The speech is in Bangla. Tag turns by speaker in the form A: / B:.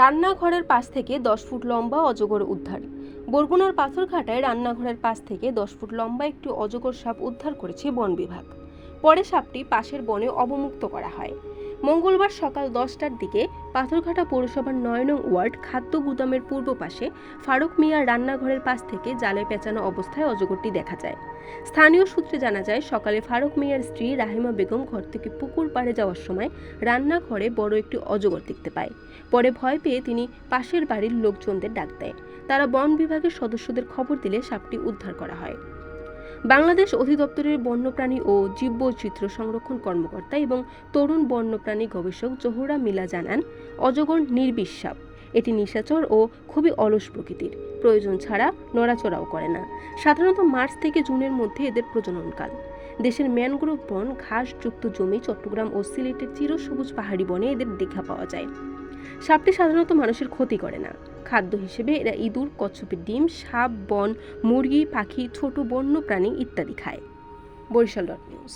A: রান্নাঘরের পাশ থেকে দশ ফুট লম্বা অজগর উদ্ধার। বরগুনার পাথরঘাটায় রান্নাঘরের পাশ থেকে দশ ফুট লম্বা একটি অজগর সাপ উদ্ধার করেছে বন বিভাগ। পরে সাপটি পাশের বনে অবমুক্ত করা হয়। মঙ্গলবার সকাল দশটার দিকে পাথরঘাটা পৌরসভার নয় নং ওয়ার্ড খাদ্য গুদামের পূর্ব পাশে ফারুক মিয়ার রান্নাঘরের পাশ থেকে জালে পেঁচানো অবস্থায় অজগরটি দেখা যায়। স্থানীয় সূত্রে জানা যায়, সকালে ফারুক মিয়ার স্ত্রী রাহিমা বেগম ঘর থেকে পুকুর পাড়ে যাওয়ার সময় রান্নাঘরে বড় একটি অজগর দেখতে পায়। পরে ভয় পেয়ে তিনি পাশের বাড়ির লোকজনদের ডাক দেয়। তারা বন বিভাগের সদস্যদের খবর দিলে সাপটি উদ্ধার করা হয়। বাংলাদেশ অধিদপ্তরের বন্যপ্রাণী ও জীববৈচিত্র্য সংরক্ষণ কর্মকর্তা এবং তরুণ বন্যপ্রাণী গবেষক জোহরা মিলা জানান, অজগর নির্বিষ সাপ এটি নিশাচর ও খুবই অলস প্রকৃতির। প্রয়োজন ছাড়া নড়াচড়াও করে না। সাধারণত মার্চ থেকে জুনের মধ্যে এদের প্রজননকাল। দেশের ম্যানগ্রোভ বন, ঘাসযুক্ত জমি, চট্টগ্রাম ও সিলেটের চিরসবুজ পাহাড়ি বনে এদের দেখা পাওয়া যায়। সাপটি সাধারণত মানুষের ক্ষতি করে না। খাদ্য হিসেবে এরা ইঁদুর কচ্ছপের ডিম, সাপ, বন, মুরগি, পাখি, ছোট বন্য প্রাণী ইত্যাদি খায়। Barishal dot news.